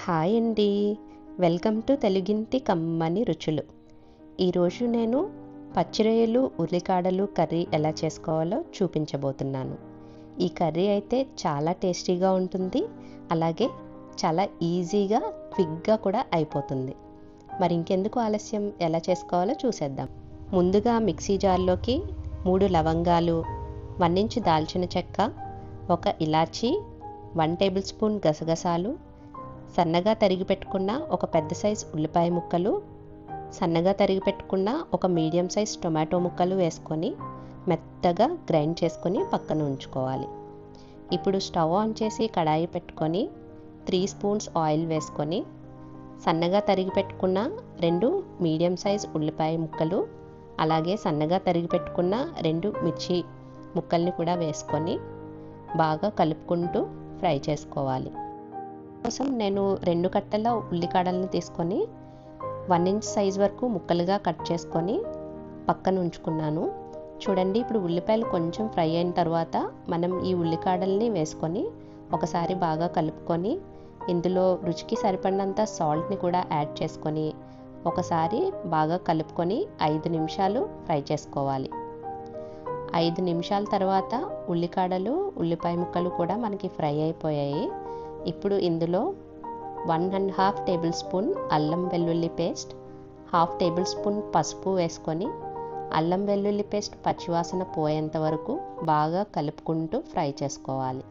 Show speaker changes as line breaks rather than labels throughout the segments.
Hi అండి. Welcome to తెలుగింటి కమ్మని రుచులు. ఈరోజు నేను పచ్చిరొయ్యలు ఉల్లికాడలు కర్రీ ఎలా చేసుకోవాలో చూపించబోతున్నాను. ఈ కర్రీ అయితే చాలా టేస్టీగా ఉంటుంది. అలాగే చాలా ఈజీగా క్విక్గా కూడా అయిపోతుంది. మరి ఇంకెందుకు ఆలస్యం? ఎలా చేసుకోవాలో చూసేద్దాం. ముందుగా మిక్సీ జార్లోకి మూడు లవంగాలు వన్ దాల్చిన చెక్క ఒక ఇలాచీ వన్ టేబుల్ స్పూన్ గసగసాలు సన్నగా తరిగి పెట్టుకున్న ఒక పెద్ద సైజ్ ఉల్లిపాయ ముక్కలు సన్నగా తరిగి పెట్టుకున్న ఒక మీడియం సైజ్ టొమాటో ముక్కలు వేసుకొని మెత్తగా గ్రైండ్ చేసుకొని పక్కన ఉంచుకోవాలి. ఇప్పుడు స్టవ్ ఆన్ చేసి కడాయి పెట్టుకొని త్రీ స్పూన్స్ ఆయిల్ వేసుకొని సన్నగా తరిగి పెట్టుకున్న రెండు మీడియం సైజ్ ఉల్లిపాయ ముక్కలు అలాగే సన్నగా తరిగి పెట్టుకున్న రెండు మిర్చి ముక్కల్ని కూడా వేసుకొని బాగా కలుపుకుంటూ ఫ్రై చేసుకోవాలి. కోసం నేను రెండు కట్టల ఉల్లికాడల్ని తీసుకొని వన్ ఇంచ్ సైజ్ వరకు ముక్కలుగా కట్ చేసుకొని పక్కన ఉంచుకున్నాను. చూడండి ఇప్పుడు ఉల్లిపాయలు కొంచెం ఫ్రై అయిన తర్వాత మనం ఈ ఉల్లికాడల్ని వేసుకొని ఒకసారి బాగా కలుపుకొని ఇందులో రుచికి సరిపడినంత సాల్ట్ని కూడా యాడ్ చేసుకొని ఒకసారి బాగా కలుపుకొని ఐదు నిమిషాలు ఫ్రై చేసుకోవాలి. ఐదు నిమిషాల తర్వాత ఉల్లికాడలు ఉల్లిపాయ ముక్కలు కూడా మనకి ఫ్రై అయిపోయాయి. ఇప్పుడు ఇందులో one and half tablespoon అల్లం వెల్లుల్లి పేస్ట్ హాఫ్ టేబుల్ స్పూన్ పసుపు వేసుకొని అల్లం వెల్లుల్లి పేస్ట్ పచ్చివాసన పోయేంత వరకు బాగా కలుపుకుంటూ ఫ్రై చేసుకోవాలి.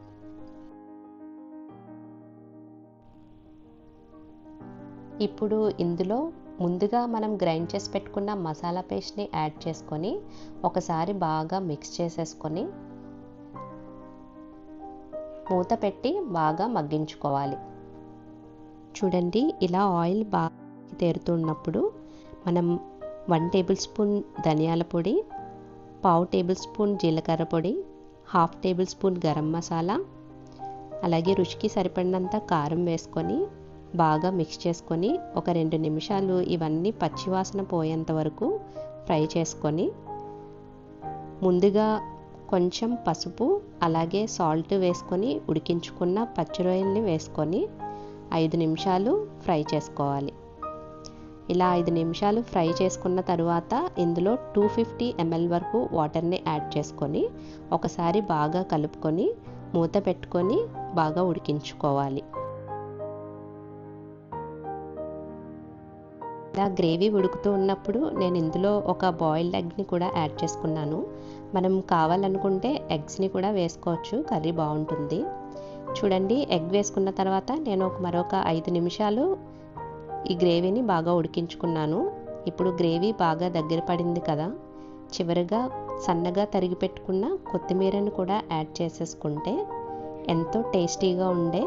ఇప్పుడు ఇందులో ముందుగా మనం గ్రైండ్ చేసి పెట్టుకున్న మసాలా పేస్ట్ని యాడ్ చేసుకొని ఒకసారి బాగా మిక్స్ చేసేసుకొని మూత పెట్టి బాగా మగ్గించుకోవాలి. చూడండి ఇలా ఆయిల్ బాగా తేరుతున్నప్పుడు మనం వన్ టేబుల్ స్పూన్ ధనియాల పొడి పావు టేబుల్ స్పూన్ జీలకర్ర పొడి half tablespoon garam masala అలాగే రుచికి సరిపడినంత కారం వేసుకొని బాగా మిక్స్ చేసుకొని ఒక రెండు నిమిషాలు ఇవన్నీ పచ్చివాసన పోయేంత వరకు ఫ్రై చేసుకొని ముందుగా కొంచెం పసుపు అలాగే సాల్ట్ వేసుకొని ఉడికించుకున్న పచ్చిరొయ్యల్ని వేసుకొని ఐదు నిమిషాలు ఫ్రై చేసుకోవాలి. ఇలా ఐదు నిమిషాలు ఫ్రై చేసుకున్న తర్వాత ఇందులో టూ ఫిఫ్టీ ఎంఎల్ వరకు వాటర్ని యాడ్ చేసుకొని ఒకసారి బాగా కలుపుకొని మూత పెట్టుకొని బాగా ఉడికించుకోవాలి. ఇలా గ్రేవీ ఉడుకుతూ ఉన్నప్పుడు నేను ఇందులో ఒక బాయిల్డ్ ఎగ్ని కూడా యాడ్ చేసుకున్నాను. మనం కావాలనుకుంటే ఎగ్స్ని కూడా వేసుకోవచ్చు కర్రీ బాగుంటుంది. చూడండి ఎగ్ వేసుకున్న తర్వాత నేను ఒక మరొక ఐదు నిమిషాలు ఈ గ్రేవీని బాగా ఉడికించుకున్నాను. ఇప్పుడు గ్రేవీ బాగా దగ్గర పడింది కదా చివరిగా సన్నగా తరిగి పెట్టుకున్న కొత్తిమీరను కూడా యాడ్ చేసేసుకుంటే ఎంతో టేస్టీగా ఉండే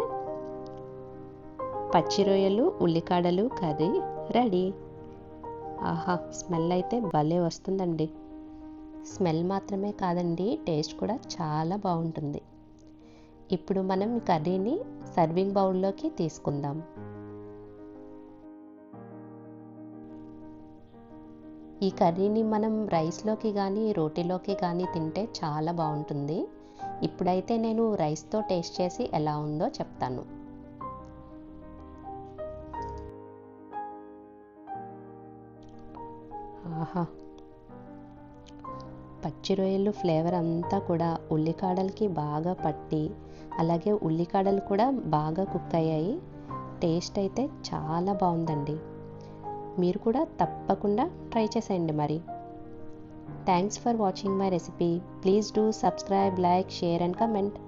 పచ్చి రొయ్యలు ఉల్లికాడలు కర్రీ రెడీ. ఆహా స్మెల్ అయితే భలే వస్తుందండి. స్మెల్ మాత్రమే కాదండి టేస్ట్ కూడా చాలా బాగుంటుంది. ఇప్పుడు మనం కర్రీని సర్వింగ్ బౌల్లోకి తీసుకుందాం. ఈ కర్రీని మనం రైస్లోకి కానీ రోటీలోకి కానీ తింటే చాలా బాగుంటుంది. ఇప్పుడైతే నేను రైస్తో టేస్ట్ చేసి ఎలా ఉందో చెప్తాను. ఆహా. పచ్చి రొయ్యలు ఫ్లేవర్ అంతా కూడా ఉల్లికాడలకి బాగా పట్టి అలాగే ఉల్లికాడలు కూడా బాగా కుక్ అయ్యాయి. టేస్ట్ అయితే చాలా బాగుందండి. మీరు కూడా తప్పకుండా ట్రై చేసేయండి మరి. Thanks for watching my recipe. Please do subscribe like share and comment.